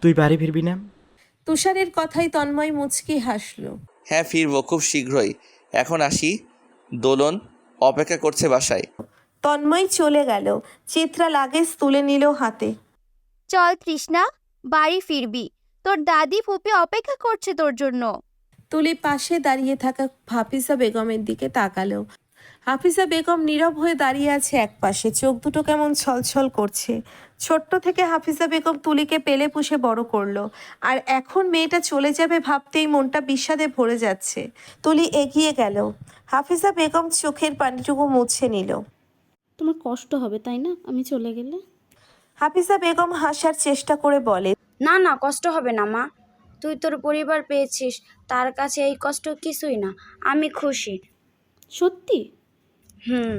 তুই বাড়ি ফিরবি না? তুষারের কথাই তন্ময় মুচকি হাসলো। হ্যাঁ ফিরবো খুব শীঘ্রই। এখন আসি। দোলন অপেক্ষা করছে বাসায়। তন্ময় চলে গেল। চিত্রা লাগেজ তুলে নিল হাতে। চল তৃষ্ণা বাড়ি ফিরবি। তোর দাদি ফুপি অপেক্ষা করছে তোর জন্য। তুলি পাশে দাঁড়িয়ে থাকা হাফিজা বেগমের দিকে তাকালো। হাফিজা বেগম নীরব হয়ে দাঁড়িয়ে আছে একপাশে। চোখ দুটো কেমন ছলছল করছে। ছোট্ট থেকে হাফিজা বেগম তুলিকে পেলে পুষে বড় করল। আর এখন মেয়েটা চলে যাবে ভাবতেই মনটা বিষাদে ভরে যাচ্ছে। তুলি এগিয়ে গেল। হাফিজা বেগম চোখের পানিটুকু মুছে নিল। তোমার কষ্ট হবে তাই না? আমি চলে গেলে? হাফিজা বেগম হাসার চেষ্টা করে বলে না না কষ্ট হবে না মা। তুই তোর পরিবার পেয়েছিস তার কাছে এই কষ্ট কিছুই না। আমি খুশি। সত্যি? হুম।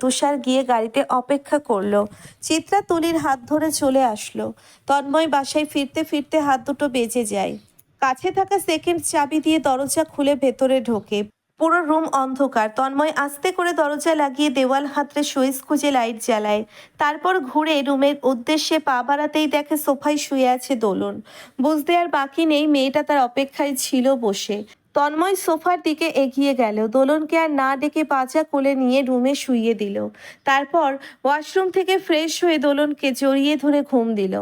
তুষার গিয়ে গাড়িতে অপেক্ষা করল। চিত্রা তুলির হাত ধরে চলে আসলো। তন্ময় বাসায় ফিরতে ফিরতে হাত দুটো বেজে যায়। কাছে থাকা সেকেন্ড চাবি দিয়ে দরজা খুলে ভেতরে ঢোকে। পুরো রুম অন্ধকার। তন্ময় আস্তে করে দরজা লাগিয়ে দেওয়াল হাতড়ে সুইচ খুঁজে লাইট জ্বালায়। তারপর ঘুরে রুমের উদ্দেশ্যে পা বাড়াতেই দেখে সোফায় শুয়ে আছে দোলন। বুঝতে আর বাকি নেই, মেয়েটা তার অপেক্ষায় ছিল বসে। তন্ময় সোফার দিকে এগিয়ে গেল। দোলনকে আর না ডেকে পাচা কোলে নিয়ে রুমে শুইয়ে দিল। তারপর ওয়াশরুম থেকে ফ্রেশ হয়ে দোলনকে জড়িয়ে ধরে ঘুম দিল।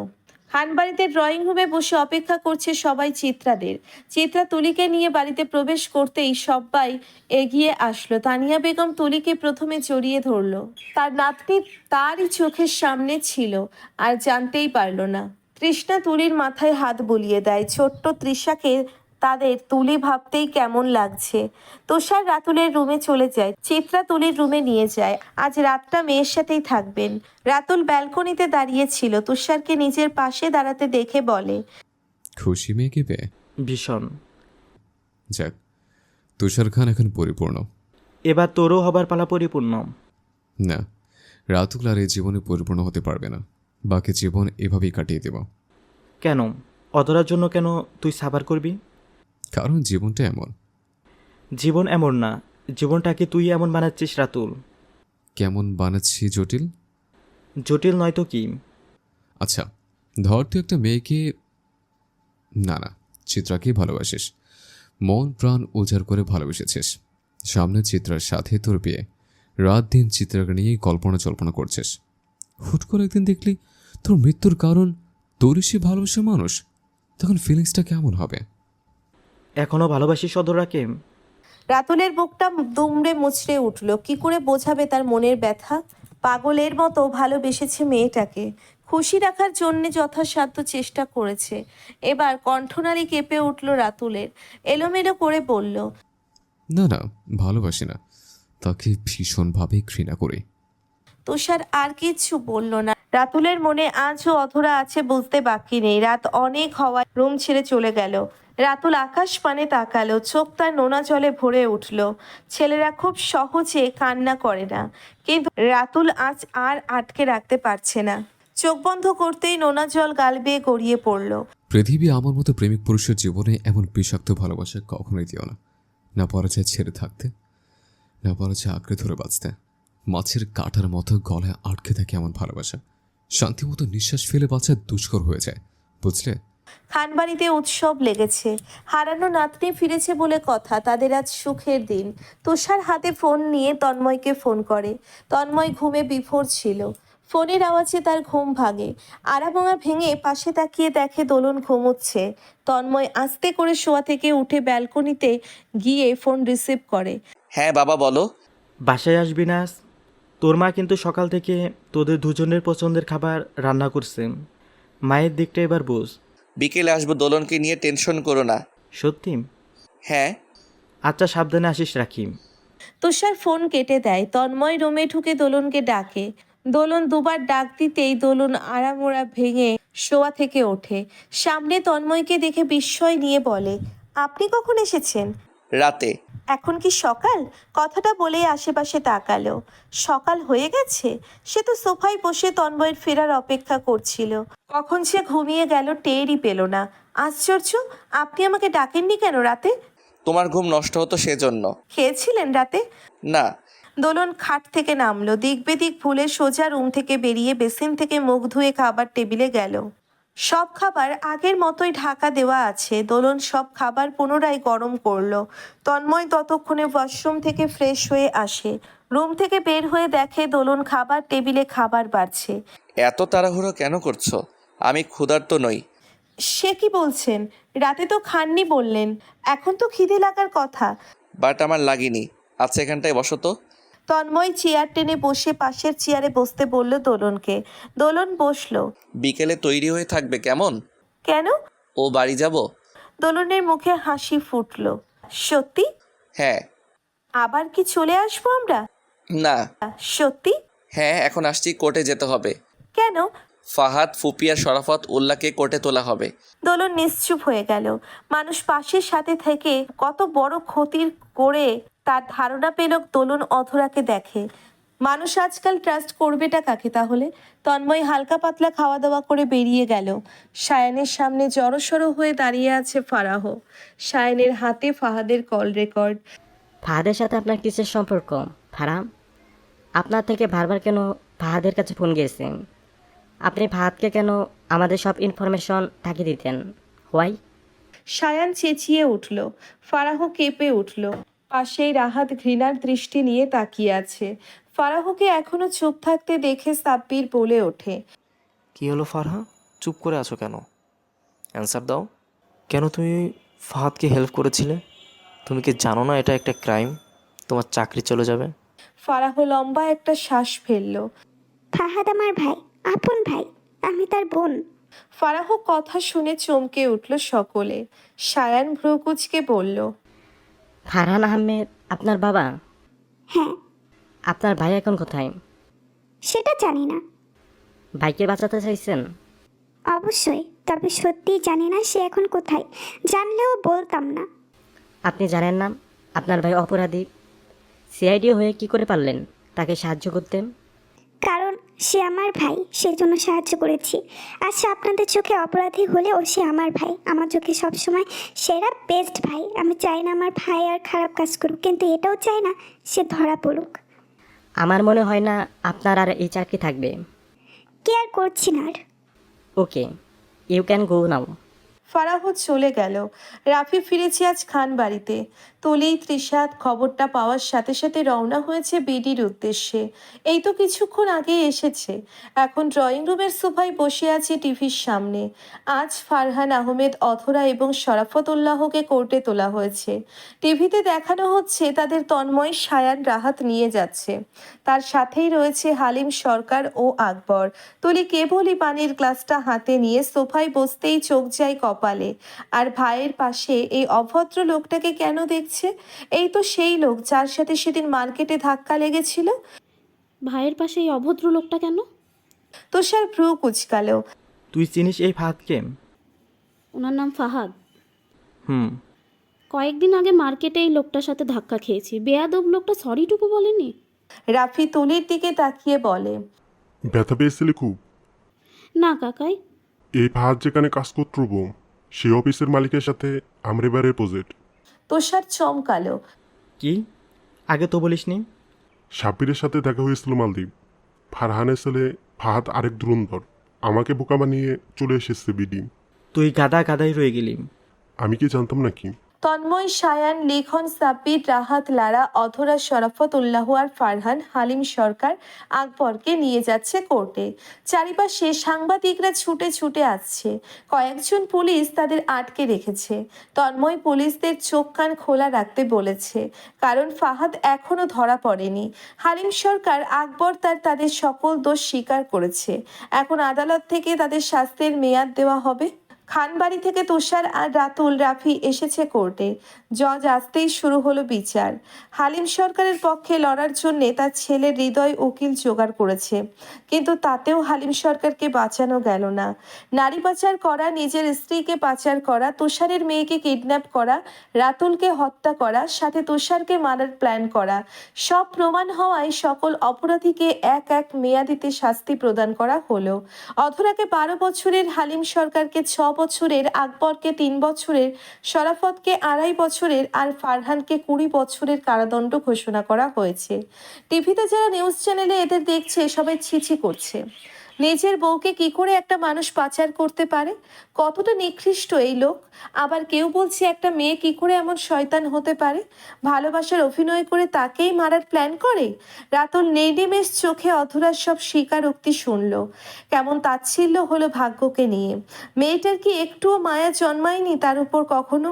খানবাড়িতে ড্রয়িং রুমে বসে অপেক্ষা করছে সবাই চিত্রাদের। চিত্রা তুলিকে নিয়ে বাড়িতে প্রবেশ করতেই সবাই এগিয়ে আসলো। তানিয়া বেগম তুলিকে প্রথমে জড়িয়ে ধরলো। তার নাতনি তারই চোখের সামনে ছিল আর জানতেই পারল না। তৃষ্ণা তুলির মাথায় হাত বুলিয়ে দেয়। ছোট্ট তৃষাকে তাদের তুলি ভাবতেই কেমন লাগছে। তুষার রাতুলের রুমে চলে যায় চিত্রা তুলির রুমে নিয়ে যায়। আজ রাতটা মেয়ের সাথেই থাকবেন। রাতুল ব্যালকনিতে দাঁড়িয়ে ছিল তুষারকে নিজের পাশে দাঁড়াতে দেখে বলে খুশি মেয়েকে পেয়ে ভীষণ। যাক তুষার খান এখন পরিপূর্ণ। এবার তোরও হবার পালা পরিপূর্ণ। না রাতুল আর এই জীবনে পরিপূর্ণ হতে পারবে না। বাকি জীবন এভাবেই কাটিয়ে দেব। কেন? অধরার জন্য কেন তুই সাবার করবি? কারণ জীবনটা এমন। জীবন এমন না জীবনটাকে তুই এমন বানাচ্ছিস রাতুল। কেমন বানাচ্ছি জটিল? জটিল নয় তো কি? আচ্ছা ধর তুই একটা মেয়েকে না না চিত্রাকেই ভালোবাসিস। মন প্রাণ উজাড় করে ভালোবেসেছিস। সামনে চিত্রার সাথে তোর বিয়ে। রাত দিন চিত্রাকে নিয়েই কল্পনা জল্পনা করছিস। হুট করে একদিন দেখলি তোর মৃত্যুর কারণ তোরই সে ভালোবাসা মানুষ। তখন ফিলিংসটা কেমন হবে? এখনও ভালোবাসিস অধরাকে রাতুলের বুকটা দুমড়ে মুচড়ে উঠল। কি করে বোঝাবে তার মনের ব্যথা? পাগলের মতো ভালোবেসেছে মেয়েটাকে। খুশি রাখার জন্য যথাসাধ্য চেষ্টা করেছে। এবার কণ্ঠনালী কেঁপে উঠল রাতুলের। এলোমেলো করে বলল না না ভালোবাসি না। তাকে ভীষণভাবে ঘৃণা করি। তুষার আর কিচ্ছু বলল না। রাতুলের মনে আজও অধরা আছে বুঝতে বাকি নেই। রাত অনেক হওয়ায় রুম ছেড়ে চলে গেল। রাতুল আকাশ পানে তাকালো, চোখ তার নোনা জলে ভরে উঠল। ছেলেরা খুব সহজে কান্না করে না, কিন্তু রাতুল আজ আর আটকে রাখতে পারছে না। চোখ বন্ধ করতেই নোনা জল গাল বেয়ে গড়িয়ে পড়ল। পৃথিবী আমার মতো প্রেমিক পুরুষের জীবনে এমন বিষাক্ত ভালোবাসা কখনোই দিও না। না পারা যায় ছেড়ে থাকতে, না পারা যায় আঁকড়ে ধরে বাঁচতে। মাছের কাঁটার মতো গলায় আটকে থাকে এমন ভালোবাসা। শান্তিমতো নিঃশ্বাস ফেলে বাঁচা দুষ্কর হয়ে যায় বুঝলে? খানবাড়িতে উৎসব লেগেছে। হারানো নাতনি ফিরেছে বলে কথা তাদের আজ সুখের দিন। তুষার হাতে ফোন নিয়ে তন্ময়কে ফোন করে। তন্ময় ঘুমে বিফোর ছিল। ফোনের আওয়াজে তার ঘুম ভাঙে। আড়াভাঙা ভেঙে পাশে তাকিয়ে দেখে দোলন ঘুমোচ্ছে। তন্ময় আস্তে করে শোয়া থেকে উঠে ব্যালকনিতে গিয়ে ফোন রিসিভ করে। হ্যাঁ বাবা বলো। বাসায় আসবি না আজ? তোর মা কিন্তু সকাল থেকে তোদের দুজনের পছন্দের খাবার রান্না করছে। মায়ের দিকটা এবার বোঝ। বিকেলে আসব দোলনকে নিয়ে টেনশন করো না। সত্যি? হ্যাঁ। আচ্ছা সাবধানে আসিস রাখি তুষার ফোন কেটে দেয়। তন্ময় রুমে ঢুকে দোলনকে ডাকে। দোলন দুবার ডাক দিতেই দোলন আড়ামোড়া ভেঙে শোয়া থেকে ওঠে। সামনে তন্ময়কে দেখে বিস্ময় নিয়ে বলে আপনি কখন এসেছেন? রাতে। এখন কি সকাল? কথাটা বলেই আশেপাশে তাকালো। সকাল হয়ে গেছে? সে তো সোফায় বসে তন্ময়ের ফেরার অপেক্ষা করছিল। কখন সে ঘুমিয়ে গেল টেরই পেল না। আশ্চর্য আপনি আমাকে ডাকেননি কেন রাতে? তোমার ঘুম নষ্ট হতো সেজন্য। খেয়েছিলেন রাতে? না। দোলন খাট থেকে নামলো। দিক বেদিক ভুলে সোজা রুম থেকে বেরিয়ে বেসিন থেকে মুখ ধুয়ে খাবার টেবিলে গেল। সব খাবার আগের মতোই ঢাকা দেওয়া আছে। দোলন সব খাবার পুনরায় গরম করল। তন্ময় ততক্ষণে ওয়াশরুম থেকে ফ্রেশ হয়ে আসে। রুম থেকে বের হয়ে দেখে দোলন খাবার টেবিলে খাবার বাড়ছে। এত তাড়াহুড়ো কেন করছ? আমি ক্ষুধার্ত নই। সে কি বলছেন? রাতে তো খাননি বললেন। এখন তো খিদে লাগার কথা। বাট আমার লাগেনি। আচ্ছা এখানটায় বসো তো। তন্ময় চেয়ার টেনে বসে পাশের চেয়ারে বসতে বলল দোলনকে। দোলন বসল। বিকেলে তৈরি হয়ে থাকবে কেমন? কেন? ও বাড়ি যাব। দোলনের মুখে হাসি ফুটলো। সত্যি? হ্যাঁ। আবার কি চলে আসব আমরা? না। সত্যি? হ্যাঁ এখন আসছি কোর্টে যেতে হবে। কেন? ফাহাদ ফুপিয়া শরাফত উল্লাহকে কোর্টে তোলা হবে। দোলন নিশ্চুপ হয়ে গেল। মানুষ পাশের সাথে থেকে কত বড় ক্ষতির করে তার ধারণা পেল দোলন অধরাকে দেখে। মানুষ আজকাল ট্রাস্ট করবেটা কাকে তাহলে? তন্ময় হালকা পাতলা খাওয়া দাওয়া করে বেরিয়ে গেল। সায়ানের সামনে জড়সড় হয়ে দাঁড়িয়ে আছে ফারাহ। সায়ানের হাতে ফাহাদের কল রেকর্ড ফাহাদের সাথে আপনার কিসের সম্পর্ক? ফারাম আপনার থেকে বারবার কেন ফাহাদের কাছে ফোন গিয়েছেন? আপনি ফাহাদকে কেন আমাদের সব ইনফরমেশন তাকে দিতেন? হোয়াই সায়ান চেঁচিয়ে উঠল। ফারাহ কেঁপে উঠল। পাশেই রাহাত ঘৃণার দৃষ্টি নিয়ে তাকিয়ে আছে। ফারাহকে এখনও চুপ থাকতে দেখে সাব্বির বলে ওঠে কি হলো ফারহা? চুপ করে আছো কেন? অ্যান্সার দাও। কেন তুমি ফাহাদকে হেল্প করেছিলে? তুমি কি জানো না এটা একটা ক্রাইম তোমার চাকরি চলে যাবে? ফারাহ লম্বা একটা শ্বাস ফেলল ফাহাদ আমার ভাই আপন ভাই আমি তার বোন। ফারাহ কথা শুনে চমকে উঠল সকলে। সায়ান ভ্রুকুচকে বলল ফারহান আহমেদ আপনার বাবা? হ্যাঁ। আপনার ভাই এখন কোথায়? সেটা জানি না। ভাইকে বাঁচাতে চাইছেন? অবশ্যই তবে সত্যি জানি না সে এখন কোথায়। জানলেও বলতাম না। আপনি জানেন না আপনার ভাই অপরাধী। সিআইডি হয়ে কি করে পারলেন? তাকে সাহায্য করতেন? কারণ সে আমার ভাই সেজন্য সাহায্য করেছি। আচ্ছা আপনাদের চোখে অপরাধী হলেও সে আমার ভাই। আমার চোখে সবসময় সেরা বেস্ট ভাই। আমি চাই না আমার ভাই আর খারাপ কাজ করুক কিন্তু এটাও চাই না সে ধরা পড়ুক। আমার মনে হয় না আপনার আর এই চাকরি থাকবে। কে আর করছি না আর। Okay you can go now Farah চলে গেল। রাফি ফিরেছে আজ খান বাড়িতে। তলি ত্রিশাদ খবরটা পাওয়ার সাথে সাথে রওনা হয়েছে বিডির উদ্দেশ্যে। এই তো কিছুক্ষণ আগেই এসেছে। এখন ড্রয়িং রুমের সোফায় বসে আছে টিভির সামনে। আজ ফারহান আহমেদ অথরা এবং শরাফতুল্লাহকে কোর্টে তোলা হয়েছে। টিভিতে দেখানো হচ্ছে তাদের তন্ময়, সায়ান, রাহাত নিয়ে যাচ্ছে। তার সাথেই রয়েছে হালিম সরকার ও আকবর। তলি কেবলই পানির গ্লাসটা হাতে নিয়ে সোফায় বসতেই চোখ যায় কপালে। আর ভাইয়ের পাশে এই অভদ্র লোকটাকে কেন দেখছে? এই তো সেই লোক যার সাথে সেদিন মার্কেটে ধাক্কা লেগেছিল। ভাইয়ের পাশে এই অভদ্র লোকটা কেন? তুষার ভ্রু কুচকালো। তুই চিনিস এই ফাহাদকে ওনার নাম ফাহাদ। হুম। কয়েকদিন আগে মার্কেটে এই লোকটার সাথে ধাক্কা খেয়েছি। বেয়াদব লোকটা সরিটুকু বলেনি? রাফি তুলির দিকে তাকিয়ে বলে ব্যথা পেয়েছিলে খুব? না কাকাই। এই ফাহাদ যেখানে কাজ করতব সেই অফিসের মালিকের সাথে আমরা এবারে প্রজেক্ট। তুষার চমকালো। কি? আগে তো বলিসনি। সাব্বিরের সাথে দেখা হয়েছিল মালদ্বীপ। ফারহানের ছেলে ফাহাদ আরেক ধুরন্ধর। আমাকে বোকা বানিয়ে চলে এসেছে বিডি। তুই গাদা গাদাই রয়ে গেলি। আমি কি জানতাম নাকি? তন্ময় সায়ান, লেখন সাব্বির, রাহাত লারা, অধরা শরাফত উল্লাহ আর ফারহান, হালিম সরকার আকবরকে নিয়ে যাচ্ছে কোর্টে। চারিপাশে সাংবাদিকরা ছুটে ছুটে আসছে। কয়েকজন পুলিশ তাদের আটকে রেখেছে। তন্ময় পুলিশদের চোখ কান খোলা রাখতে বলেছে, কারণ ফাহাদ এখনও ধরা পড়েনি। হালিম সরকার, আকবর তার তাদের সকল দোষ স্বীকার করেছে। এখন আদালত থেকে তাদের শাস্তির মেয়াদ দেওয়া হবে। খানবাড়ি থেকে তুষার আর রাতুল রাফি এসেছে কোর্টে। জজ আসতেই শুরু হলো বিচার। হালিম সরকারের পক্ষে লড়ার জন্য তার ছেলে হৃদয় উকিল জোগাড় করেছে। কিন্তু তাতেও হালিম সরকারকে বাঁচানো গেল না। নারী পাচার করা, নিজের স্ত্রীকে পাচার করা, তুষারের মেয়েকে কিডন্যাপ করা, রাতুলকে হত্যা করা, সাথে তুষারকে মারার প্ল্যান করা, সব প্রমাণ হওয়ায় সকল অপরাধীকে এক এক মেয়াদিতে শাস্তি প্রদান করা হলো। অধরাকে বারো বছরের হালিম সরকারকে ছ বছরের আকবরকে তিন বছরের শরাফতকে আড়াই বছরের আর ফারহানকে কুড়ি বছরের কারাদণ্ড ঘোষণা করা হয়েছে। টিভিতে যারা নিউজ চ্যানেলে এদের দেখছে, সবাই ছিছি করছে। নিজের বউকে কি করে একটা মানুষ পাচার করতে পারে? কতটা নিকৃষ্ট এই লোক? আবার কেউ বলছে একটা মেয়ে কি করে এমন শয়তান হতে পারে? ভালোবাসার অভিনয় করে তাকেই মারার প্ল্যান করে? রাতুল নেইডিমের চোখে অধরার সব স্বীকারোক্তি শুনল। কেমন তাচ্ছিল্য হলো ভাগ্যকে নিয়ে। মেয়েটার কি একটুও মায়া জন্মায়নি তার উপর কখনো?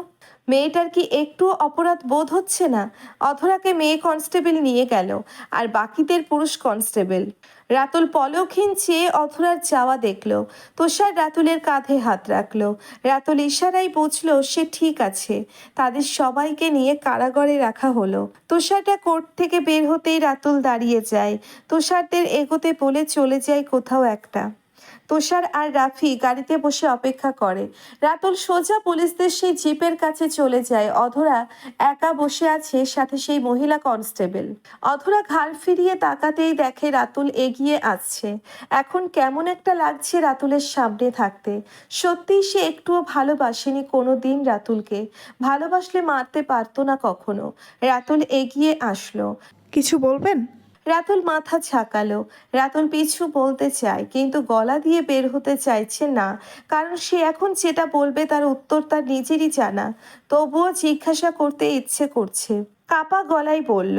মেয়েটার কি একটুও অপরাধ বোধ হচ্ছে না? অধরাকে মেয়ে কনস্টেবল নিয়ে গেল, আর বাকিদের পুরুষ কনস্টেবল। রাতুল পলকহীন চেয়ে অধরার চাওয়া দেখল। তুষার রাতুলের কাঁধে হাত রাখল। রাতুল ইশারাই বুঝল, সে ঠিক আছে। তাদের সবাইকে নিয়ে কারাগারে রাখা হলো। তুষারটা কোর্ট থেকে বের হতেই রাতুল দাঁড়িয়ে যায়। তুষারদের এগোতে বলে চলে যায় কোথাও একটা। তুষার আর রাফি গাড়িতে বসে অপেক্ষা করে। রাতুল সোজা পুলিশদের সেই জিপের কাছে চলে যায়। অধরা একা বসে আছে, সাথে সেই মহিলা কনস্টেবল। অধরা ঘাড় ফিরিয়ে তাকাতেই দেখে রাতুল এগিয়ে আসছে। এখন কেমন একটা লাগছে রাতুলের সামনে থাকতে। সত্যিই সে একটুও ভালোবাসেনি কোনো দিন রাতুলকে। ভালোবাসলে মারতে পারতো না কখনো। রাতুল এগিয়ে আসলো। কিছু বলবেন? রাতুল মাথা ঝাঁকালো। রাতুল পিছু বলতে চায় কিন্তু গলা দিয়ে বের হতে চাইছে না কারণ সে এখন যেটা বলবে তার উত্তর তার নিজেরই জানা। তবুও জিজ্ঞাসা করতে ইচ্ছে করছে। কাপা গলায় বলল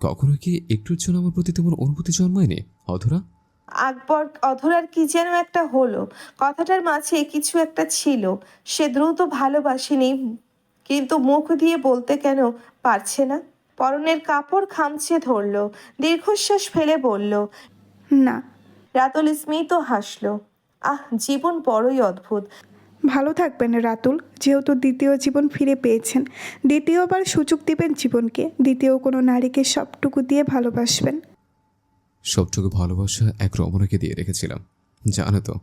কখনো কি একটুর জন্য আমার প্রতি তোমার অনুভূতি জন্মায়নি অধরা? আকবর অধরার কি যেন একটা হলো। কথাটার মাঝে কিছু একটা ছিল। সে দ্রুত ভালোবাসেনি কিন্তু মুখ দিয়ে বলতে কেন পারছে না? পরনের কাপড় খামছে ধরলো দীর্ঘশ্বাস ফেলে বলল না। রাতুল স্মিত হাসলো আহ জীবন বড়ই অদ্ভুত। ভালো থাকবেন রাতুল যেহেতু দ্বিতীয় জীবন ফিরে পেয়েছেন। দ্বিতীয়বার সুযোগ দিবেন জীবনকে দ্বিতীয় কোনো নারীকে সবটুকু দিয়ে ভালোবাসবেন। সবটুকু ভালোবাসা এক রমণীকে দিয়ে রেখেছিলাম জানো তো।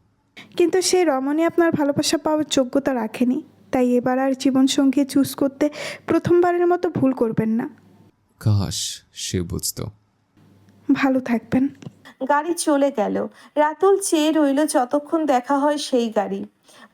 কিন্তু সেই রমণী আপনার ভালোবাসা পাওয়ার যোগ্যতা রাখেনি তাই এবার আর জীবনসঙ্গী চুজ করতে প্রথমবারের মতো ভুল করবেন না। কাশ সে বুঝতো। ভালো থাকবেন। গাড়ি চলে গেল। রাতুল চেয়ে রইল যতক্ষণ দেখা হয় সেই গাড়ি।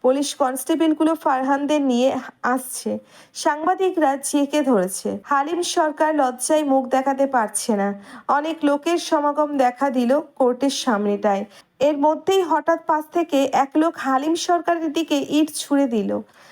পুলিশ কনস্টেবলগুলো ফারহানদের নিয়ে আসছে। সাংবাদিকরা জেকে ধরেছে। হালিম সরকার লজ্জায় মুখ দেখাতে পারছে না। অনেক লোকের সমাগম দেখা দিল কোর্টের সামনেটায়। এর মধ্যেই হঠাৎ পাশ থেকে এক লোক হালিম সরকারের দিকে ইট ছুঁড়ে দিল।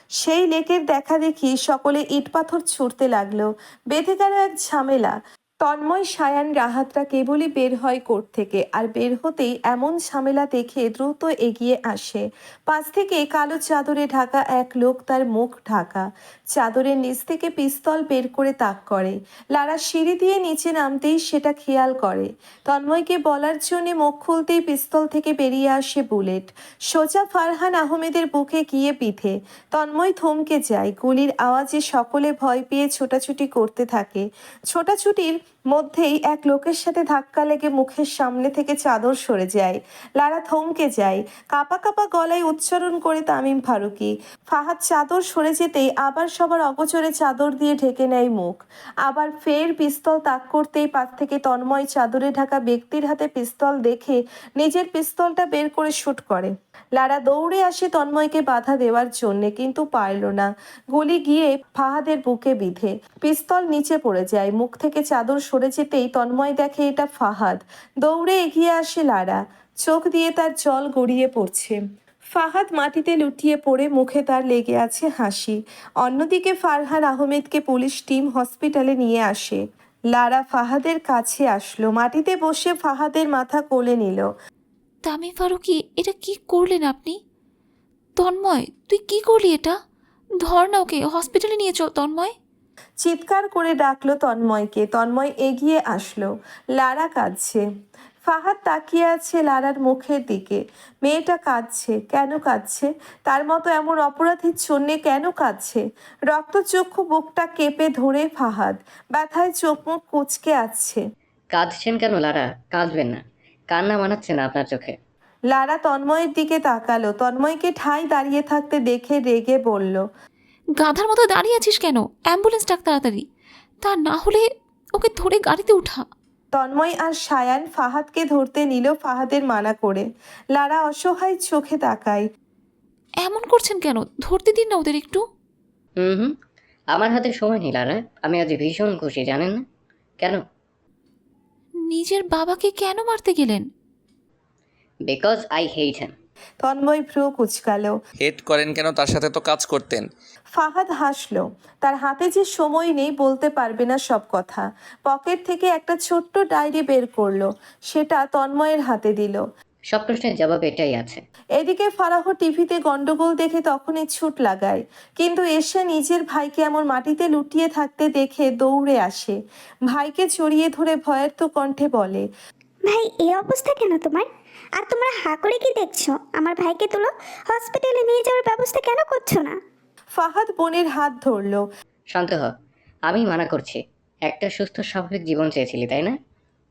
সেই লেকের দেখা দেখি সকলে ইট পাথর ছুঁড়তে লাগল। বেঁধে গেল এক ঝামেলা। তন্ময়, সায়ান, রাহাতরা কেবলই বের হয় কোর্ট থেকে আর বের হতেই এমন ঝামেলা দেখে দ্রুত এগিয়ে আসে। পাশ থেকে কালো চাদরে ঢাকা এক লোক তার মুখ ঢাকা। চাদরের নিচ থেকে পিস্তল বের করে তাক করে। লারা সিঁড়ি দিয়ে নিচে নামতেই সেটা খেয়াল করে। তন্ময়কে বলার জন্য মুখ খুলতেই পিস্তল থেকে বেরিয়ে আসে বুলেট। সোজা ফারহান আহমেদের বুকে গিয়ে পিঠে। তন্ময় থমকে যায়। গুলির আওয়াজে সকলে ভয় পেয়ে ছোটাছুটি করতে থাকে। ছোটাছুটির মধ্যেই এক লোকের সাথে ধাক্কা লেগে মুখের সামনে থেকে চাদর সরে যায়। লারা থমকে যায়। কাপা কাপা গলায় উচ্চারণ করে তামিম ফারুকি। ফাহাদ চাদর সরে যেতেই আবার সবার অগোচরে চাদর দিয়ে ঢেকে নেয় মুখ। আবার ফের পিস্তল তাক করতেই পাশ থেকে তন্ময় চাদরে ঢাকা ব্যক্তির হাতে পিস্তল দেখে নিজের পিস্তলটা বের করে শ্যুট করে। লারা দৌড়ে আসে তন্ময়কে বাধা দেওয়ার জন্যে, কিন্তু পারল না। গুলি গিয়ে ফাহাদের বুকে বিধে। পিস্তল নিচে পড়ে যায়, মুখ থেকে চাদর সরে যেতেই তন্ময় দেখে এটা ফাহাদ। দৌড়ে এগিয়ে আসে লারা। চোখ দিয়ে তার জল গড়িয়ে পড়ছে। ফাহাদ মাটিতে লুটিয়ে পড়ে মুখে তার লেগে আছে হাসি। অন্যদিকে ফারহান আহমেদকে পুলিশ টিম হসপিটালে নিয়ে আসে। লারা ফাহাদের কাছে আসলো। মাটিতে বসে ফাহাদের মাথা কোলে নিল। তামিম ফারুকি এটা কি করলেন আপনি? তন্ময় তুই কি করলি এটা? ধর না ওকে হসপিটালে নিয়ে চল তন্ময়। চিৎকার করে ডাকলো তন্ময়কে। তন্ময় এগিয়ে আসলো। লারা কাঁদছে। ফাহাদ তাকিয়ে আছে লারার মুখের দিকে। মেয়েটা কাঁদছে। কেন কাঁদছে? তার মতো এমন অপরাধীর জন্যে কেন কাঁদছে? রক্তচক্ষু বুকটা কেঁপে ধরে ফাহাদ। ব্যথায় চোখ মুখ কুচকে আসছে কাঁদছেন কেন লারা? কাঁদবেন না। কান্না মানাচ্ছে না আপনার চোখে। লারা তন্ময়ের দিকে তাকালো। তন্ময়কে ঠাই দাঁড়িয়ে থাকতে দেখে রেগে বলল গাধার মতো দাঁড়িয়ে আছিস কেন? অ্যাম্বুলেন্স ডাক তাড়াতাড়ি। তা না হলে ওকে ধরে গাড়িতে উঠা। তন্ময় আর সায়ান ফাহাদকে ধরতে নিল ফাহাদের মানা করে। লারা অসহায় চোখে তাকায়। এমন করছেন কেন? ধরতে দিন না ওদের একটু। হুম হুম আমার হাতে সময় নেই লারা। আমি আজ ভীষণ খুশি জানেন না? কেন? নিজের বাবাকে কেন মারতে গেলেন? Because I hate him Tanmoy ভ্রু কুচকালো। হেড করেন কেন? তার সাথে তো কাজ করতেন। ফাহাদ হাসলো। তার হাতে যে সময় নেই বলতে পারবে না সব কথা। পকেট থেকে একটা ছোট্ট ডায়েরি বের করল। সেটা তন্ময়ের হাতে দিল। সব প্রশ্নের জবাব এটাই আছে। এদিকে ফারাহ টিভিতে গন্ডগোল দেখে তখনই ছুট লাগায়। কিন্তু এসে নিজের ভাইকে এমন মাটিতে লুটিয়ে থাকতে দেখে দৌড়ে আসে। ভাইকে চড়িয়ে ধরে ভয়ের তো কণ্ঠে বলে ভাই এই অবস্থা কেন তোমার? আর তোমরা হা করে কি দেখছ? আমার ভাইকে তুলো হসপিটালে নিয়ে যাওয়ার ব্যবস্থা কেন করছ না? ফাহাদ বোনের হাত ধরলো। শান্ত হ আমি মানা করছি। একটা সুস্থ স্বাভাবিক জীবন চেয়েছিলি তাই না?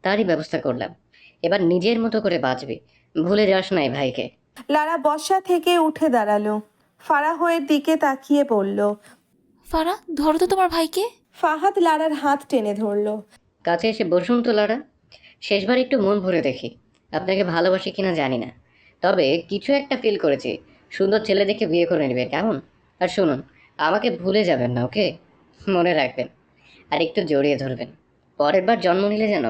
তারই ব্যবস্থা করলাম। এবার নিজের মতো করে বাঁচবি। ভুলে যাস নাই ভাইকে। লারা বসা থেকে উঠে দাঁড়াল। ফারাহের দিকে তাকিয়ে বলল ফারা ধরো তো তোমার ভাইকে। ফাহাদ লারার হাত টেনে ধরলো। কাছে এসে বসুন তো লারা। শেষবার একটু মন ভরে দেখি। আপনাকে ভালোবাসি কিনা জানি না। তবে কিছু একটা ফিল করেছি। সুন্দর ছেলে দেখে বিয়ে করে নেবেন কেমন? আর শুনুন, আমাকে ভুলে যাবেন না, ওকে? মনে রাখবেন। আর একটু জড়িয়ে ধরবেন। পরের বার জন্ম নিলে যেন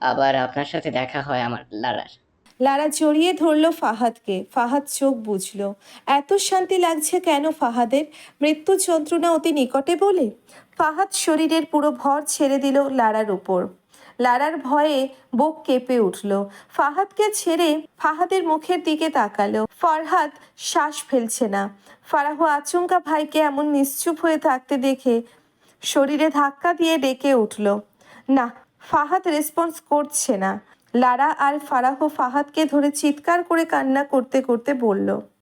আবার আপনার সাথে দেখা হয় আমার লারার। লারা জড়িয়ে ধরলো ফাহাদকে। ফাহাদ চোখ বুঝলো। এত শান্তি লাগছে কেন ফাহাদের? মৃত্যু যন্ত্রণা অতি নিকটে বলে। ফাহাদ শরীরের পুরো ভর ছেড়ে দিল লারার উপর। লারার ভয়ে বুক কেঁপে উঠল। ফাহাদকে ছেড়ে ফাহাদের মুখের দিকে তাকালো। ফরহাদ শ্বাস ফেলছে না। ফারাহ আচমকা ভাইকে এমন নিশ্চুপ হয়ে থাকতে দেখে শরীরে ধাক্কা দিয়ে ডেকে উঠল। না, ফাহাদ রেসপন্স করছে না। লারা আর ফারাহ ফাহাদকে ধরে চিৎকার করে কান্না করতে করতে বলল।